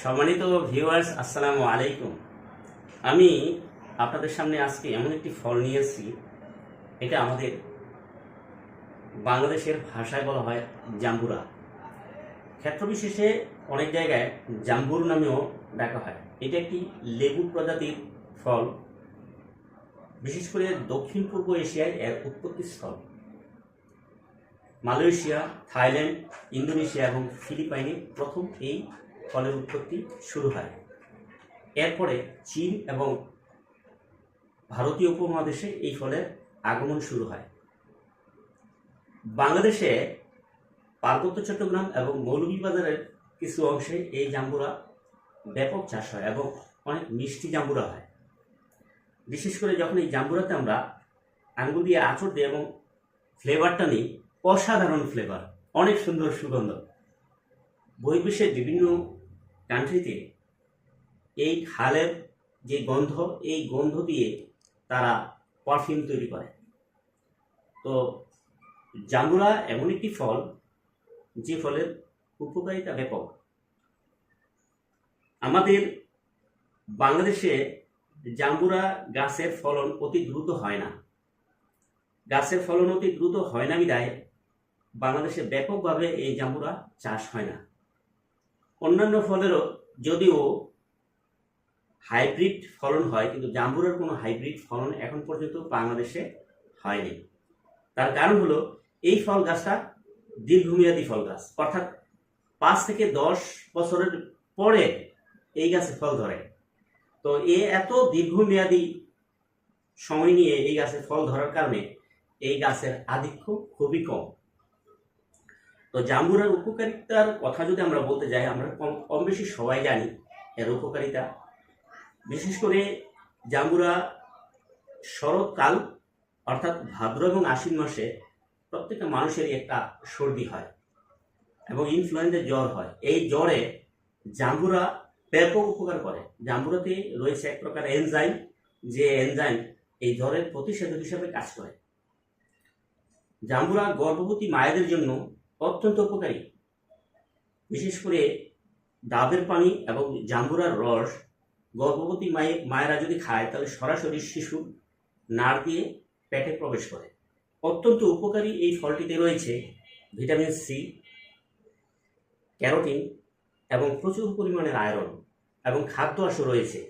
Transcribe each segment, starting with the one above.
সম্মানিত ভিউয়ার্স আসসালামু আলাইকুম। আমি আপনাদের সামনে আজকে এমন একটি ফল নিয়ে এসেছি, এটা আমাদের বাংলাদেশের ভাষায় বলা হয় জাম্বুরা। ক্ষেত্রবিশেষে অনেক জায়গায় জাম্বুর নামেও ডাকা হয়। এটা একটি লেবু প্রজাতির ফল, বিশেষ করে দক্ষিণ পূর্ব এশিয়ায় এর উৎপত্তি স্থল মালয়েশিয়া, থাইল্যান্ড, ইন্দোনেশিয়া এবং ফিলিপাইনে প্রথম এই ফলের উৎপত্তি শুরু হয়। এরপরে চীন এবং ভারতীয় উপমহাদেশে এই ফলের আগমন শুরু হয়। বাংলাদেশে পার্বত্য চট্টগ্রাম এবং মৌলভীবাজারের কিছু অংশে এই জাম্বুরা ব্যাপক চাষ হয় এবং অনেক মিষ্টি জাম্বুরা হয়। বিশেষ করে যখন এই জাম্বুরাতে আমরা আঙ্গুর দিয়ে আঁচড় দিই এবং ফ্লেভারটা নিই, অসাধারণ ফ্লেভার, অনেক সুন্দর সুগন্ধ। বহির্বিশ্বের বিভিন্ন কান্ট্রিতে এই খালের যে গন্ধ, এই গন্ধ দিয়ে তারা পারফিউম তৈরি করে। তো জাম্বুরা এমন একটি ফল, যে ফলের উপকারিতা ব্যাপক। আমাদের বাংলাদেশে জাম্বুরা গাছের ফলন অতি দ্রুত হয় না। গাছের ফলন অতি দ্রুত হয় না বিদায় বাংলাদেশে ব্যাপকভাবে এই জাম্বুরা চাষ হয় না। অন্যান্য ফলেরও যদিও হাইব্রিড ফলন হয়, কিন্তু জাম্বুরের কোনো হাইব্রিড ফলন এখন পর্যন্ত বাংলাদেশে হয়নি। তার কারণ হলো, এই ফল গাছটা দীর্ঘমেয়াদী ফল গাছ। অর্থাৎ পাঁচ থেকে দশ বছরের পরে এই গাছে ফল ধরে। তো এ এত দীর্ঘমেয়াদী সময় নিয়ে এই গাছে ফল ধরার কারণে এই গাছের আধিক্য খুবই কম। তো জাম্বুরার উপকারিতার কথা যদি আমরা বলতে যাই, আমরা কম কম বেশি সবাই জানি এর উপকারিতা। বিশেষ করে জাম্বুরা শরৎকাল অর্থাৎ ভাদ্র এবং আশ্বিন মাসে প্রত্যেকটা মানুষেরই একটা সর্দি হয় এবং ইনফ্লুয়েঞ্জা জ্বর হয়। এই জ্বরে জাম্বুরা ব্যাপক উপকার করে। জাম্বুরাতে রয়েছে এক প্রকার এনজাইম যে এনজাইম এই জ্বরের প্রতিষেধক হিসাবে কাজ করে। জাম্বুরা গর্ভবতী মায়েদের জন্য অত্যন্ত উপকারী। বিশেষ করে ডাবের পানি এবং জাম্বুরার রস গর্ভবতী মায়ে মায়েরা যদি খায়, তাহলে সরাসরি শিশু নাড় দিয়ে পেটে প্রবেশ করে। অত্যন্ত উপকারী এই ফলটিতে রয়েছে ভিটামিন সি, ক্যারোটিন এবং প্রচুর পরিমাণের আয়রন এবং খাদ্য আঁশ রয়েছে।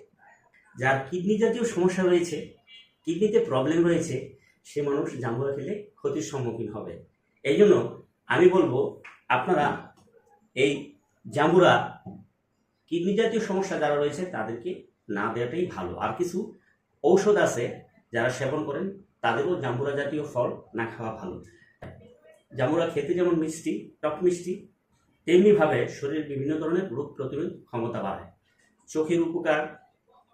যার কিডনি জাতীয় সমস্যা রয়েছে, কিডনিতে প্রবলেম রয়েছে, সে মানুষ জাম্বুরা খেলে ক্ষতির সম্মুখীন হবে। এই জন্য আমি বলব, আপনারা এই জাম্বুরা কিডনি জাতীয় সমস্যা যারা রয়েছে, তাদেরকে না দেওয়াটাই ভালো। আর কিছু ঔষধ আছে যারা সেবন করেন, তাদেরও জাম্বুরা জাতীয় ফল না খাওয়া ভালো। জাম্বুরা খেতে যেমন মিষ্টি, টক মিষ্টি, তেমনিভাবে শরীরের বিভিন্ন ধরনের রোগ প্রতিরোধ ক্ষমতা বাড়ায়। চোখের উপকার,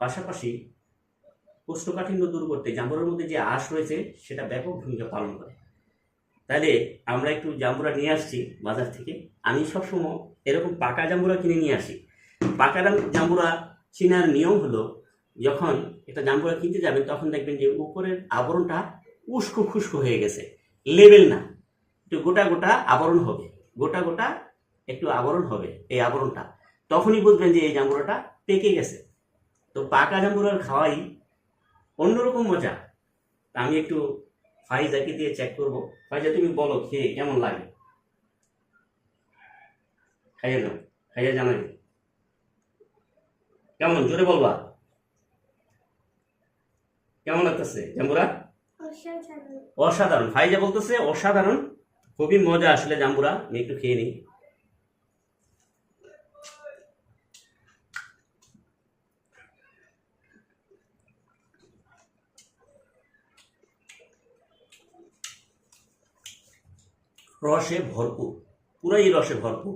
পাশাপাশি কোষ্ঠকাঠিন্য দূর করতে জাম্বুরার মধ্যে যে আঁশ রয়েছে, সেটা ব্যাপক ভূমিকা পালন করে। তাহলে আমরা একটু জাম্বুরা নিয়ে আসছি বাজার থেকে। আমি সবসময় এরকম পাকা জাম্বুরা কিনে নিয়ে আসি। পাকা জাম্বুরা চিনার নিয়ম হলো, যখন একটা জাম্বুরা কিনতে যাবেন, তখন দেখবেন যে উপরের আবরণটা উস্কো খুস্কো হয়ে গেছে। লেবেল না। একটু গোটা গোটা আবরণ হবে। গোটা গোটা একটু আবরণ হবে এই আবরণটা। তখনই বুঝবেন যে এই জাম্বুরাটা পেকে গেছে। তো পাকা জাম্বুরার খাওয়াই অন্যরকম মজা। আমি একটু ফাইজাকে দিয়ে চেক করব। ফাইজা তুমি বলো খেয়ে কেমন লাগে? খাইয়ে দাও খাইয়ে জানাই। কেমন? জোরে বলবা। কেমন লাগতেছে? জাম্বুরা? অসাধারণ। অসাধারণ। ফাইজা বলতেছে অসাধারণ। খুবই মজা আসলে জাম্বুরা। আমি একটু খেয়ে নিই। রসে ভরপুর পুরাই রসে ভরপুর।